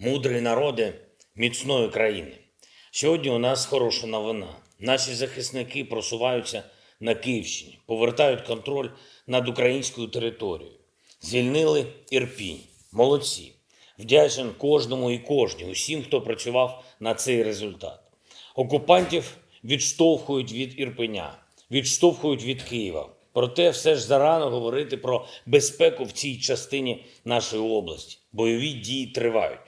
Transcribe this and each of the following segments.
мудрі народи міцної країни. Сьогодні у нас хороша новина. Наші захисники просуваються на Київщині, повертають контроль над українською територією. Звільнили Ірпінь. Молодці. Вдячен кожному і кожній, усім, хто працював на цей результат. Окупантів відштовхують від Ірпеня, відштовхують від Києва. Проте все ж зарано говорити про безпеку в цій частині нашої області. Бойові дії тривають.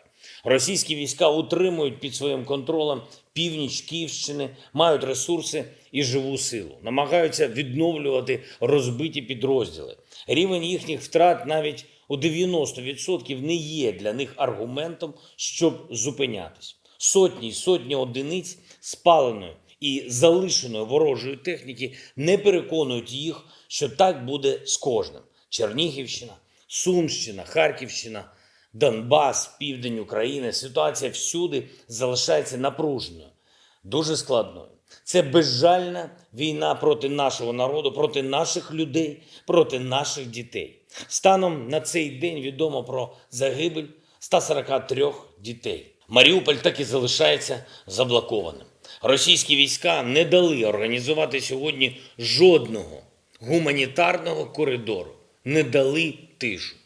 Російські війська утримують під своїм контролем північ Київщини, мають ресурси і живу силу, намагаються відновлювати розбиті підрозділи. Рівень їхніх втрат навіть у 90% не є для них аргументом, щоб зупинятись. Сотні й сотні одиниць спаленої і залишеної ворожої техніки не переконують їх, що так буде з кожним. Чернігівщина, Сумщина, Харківщина, Донбас, південь України. Ситуація всюди залишається напруженою, дуже складною. Це безжальна війна проти нашого народу, проти наших людей, проти наших дітей. Станом на цей день відомо про загибель 143 дітей. Маріуполь так і залишається заблокованим. Російські війська не дали організувати сьогодні жодного гуманітарного коридору, не дали тишу.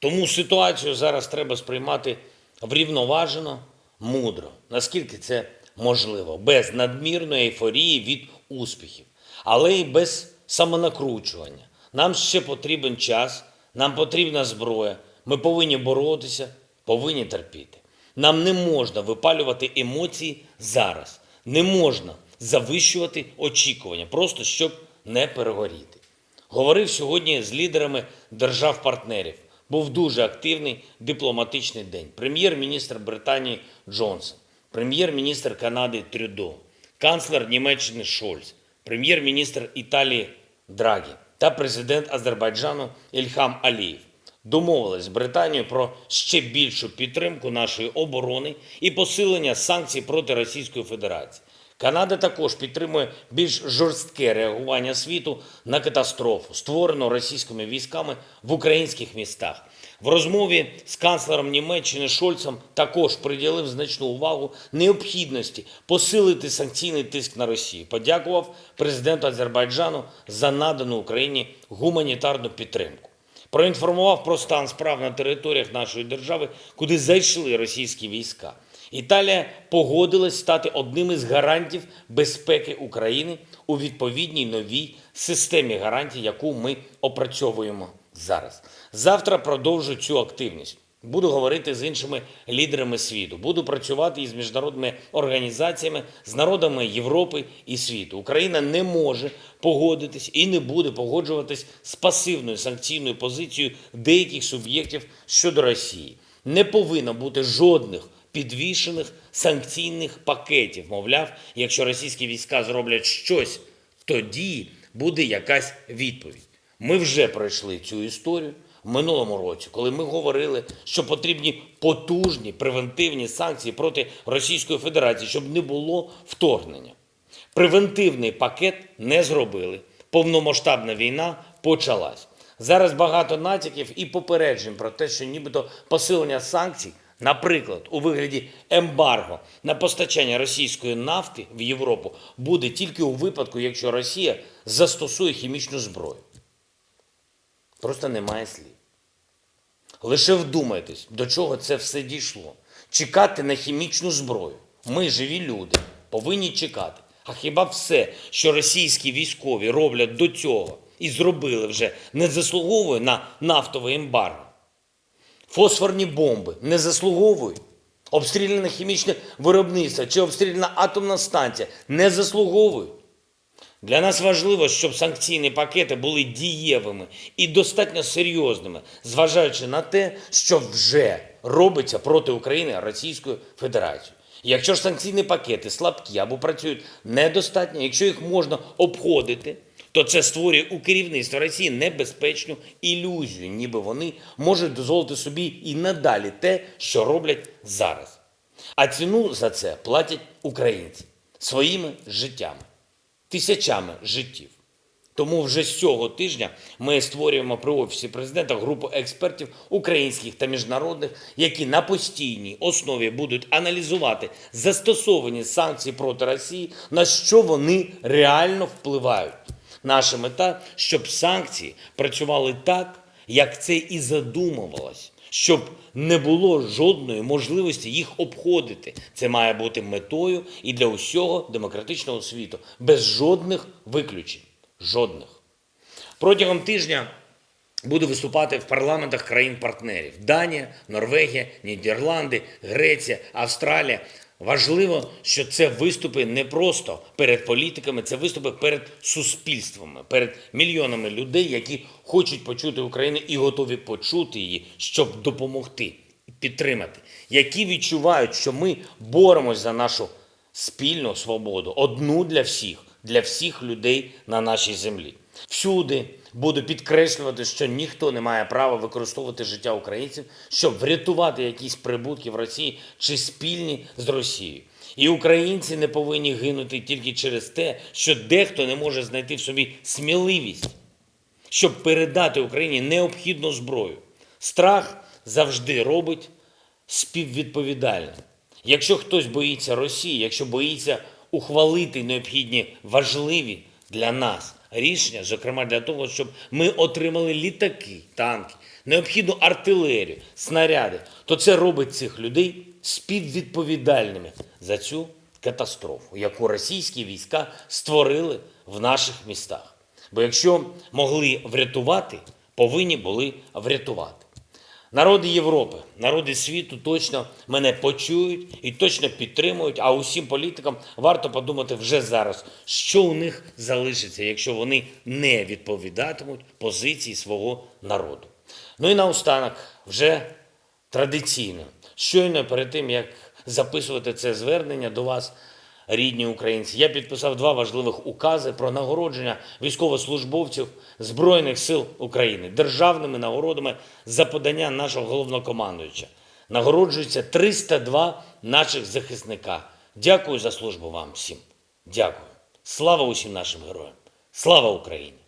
Тому ситуацію зараз треба сприймати врівноважено, мудро, наскільки це можливо, без надмірної ейфорії від успіхів, але й без самонакручування. Нам ще потрібен час, нам потрібна зброя. Ми повинні боротися, повинні терпіти. Нам не можна випалювати емоції зараз, не можна завищувати очікування, просто щоб не перегоріти. Говорив сьогодні з лідерами держав-партнерів. Був дуже активний дипломатичний день. Прем'єр-міністр Британії Джонсон, прем'єр-міністр Канади Трюдо, канцлер Німеччини Шольц, прем'єр-міністр Італії Драгі та президент Азербайджану Ільхам Алієв домовились з Британією про ще більшу підтримку нашої оборони і посилення санкцій проти Російської Федерації. Канада також підтримує більш жорстке реагування світу на катастрофу, створену російськими військами в українських містах. В розмові з канцлером Німеччини Шольцем також приділив значну увагу необхідності посилити санкційний тиск на Росію. Подякував президенту Азербайджану за надану Україні гуманітарну підтримку. Проінформував про стан справ на територіях нашої держави, куди зайшли російські війська. Італія погодилась стати одним із гарантів безпеки України у відповідній новій системі гарантій, яку ми опрацьовуємо зараз. Завтра продовжу цю активність. Буду говорити з іншими лідерами світу. Буду працювати із міжнародними організаціями, з народами Європи і світу. Україна не може погодитись і не буде погоджуватись з пасивною санкційною позицією деяких суб'єктів щодо Росії. Не повинно бути жодних підвішених санкційних пакетів. Мовляв, якщо російські війська зроблять щось, тоді буде якась відповідь. Ми вже пройшли цю історію в минулому році, коли ми говорили, що потрібні потужні превентивні санкції проти Російської Федерації, щоб не було вторгнення. Превентивний пакет не зробили. Повномасштабна війна почалась. Зараз багато натяків і попереджень про те, що нібито посилення санкцій, наприклад, у вигляді ембарго на постачання російської нафти в Європу, буде тільки у випадку, якщо Росія застосує хімічну зброю. Просто немає слів. Лише вдумайтесь, до чого це все дійшло. Чекати на хімічну зброю. Ми, живі люди, повинні чекати. А хіба все, що російські військові роблять до цього і зробили вже, не заслуговує на нафтове ембарго? Фосфорні бомби не заслуговують. Обстріляне хімічне виробництво чи обстріляна атомна станція не заслуговують. Для нас важливо, щоб санкційні пакети були дієвими і достатньо серйозними, зважаючи на те, що вже робиться проти України Російською Федерацією. Якщо ж санкційні пакети слабкі або працюють недостатньо, якщо їх можна обходити, то це створює у керівництва Росії небезпечну ілюзію, ніби вони можуть дозволити собі і надалі те, що роблять зараз. А ціну за це платять українці своїми життями тисячами життів. Тому вже з цього тижня ми створюємо при офісі президента групу експертів українських та міжнародних, які на постійній основі будуть аналізувати застосовані санкції проти Росії, на що вони реально впливають. Наша мета, щоб санкції працювали так, як це і задумувалось, щоб не було жодної можливості їх обходити. Це має бути метою і для усього демократичного світу, без жодних виключень. Жодних. Протягом тижня буду виступати в парламентах країн-партнерів: Данія, Норвегія, Нідерланди, Греція, Австралія. Важливо, що це виступи не просто перед політиками, це виступи перед суспільствами, перед мільйонами людей, які хочуть почути Україну і готові почути її, щоб допомогти, підтримати, які відчувають, що ми боремось за нашу спільну свободу, одну для всіх, для всіх людей на нашій землі. Всюди буду підкреслювати, що ніхто не має права використовувати життя українців, щоб врятувати якісь прибутки в Росії чи спільні з Росією. І українці не повинні гинути тільки через те, що дехто не може знайти в собі сміливість, щоб передати Україні необхідну зброю. Страх завжди робить співвідповідальним. Якщо хтось боїться Росії, якщо боїться ухвалити необхідні важливі для нас рішення, зокрема для того, щоб ми отримали літаки, танки, необхідну артилерію, снаряди, то це робить цих людей співвідповідальними за цю катастрофу, яку російські війська створили в наших містах. Бо якщо могли врятувати, повинні були врятувати. Народи Європи, народи світу точно мене почують і точно підтримують. А усім політикам варто подумати вже зараз, що у них залишиться, якщо вони не відповідатимуть позиції свого народу. Ну і наостанок, вже традиційно, щойно перед тим як записувати це звернення до вас, рідні українці, я підписав два важливих укази про нагородження військовослужбовців Збройних сил України державними нагородами за подання нашого головнокомандуюча. Нагороджується 302 наших захисника. Дякую за службу вам всім. Дякую. Слава усім нашим героям. Слава Україні!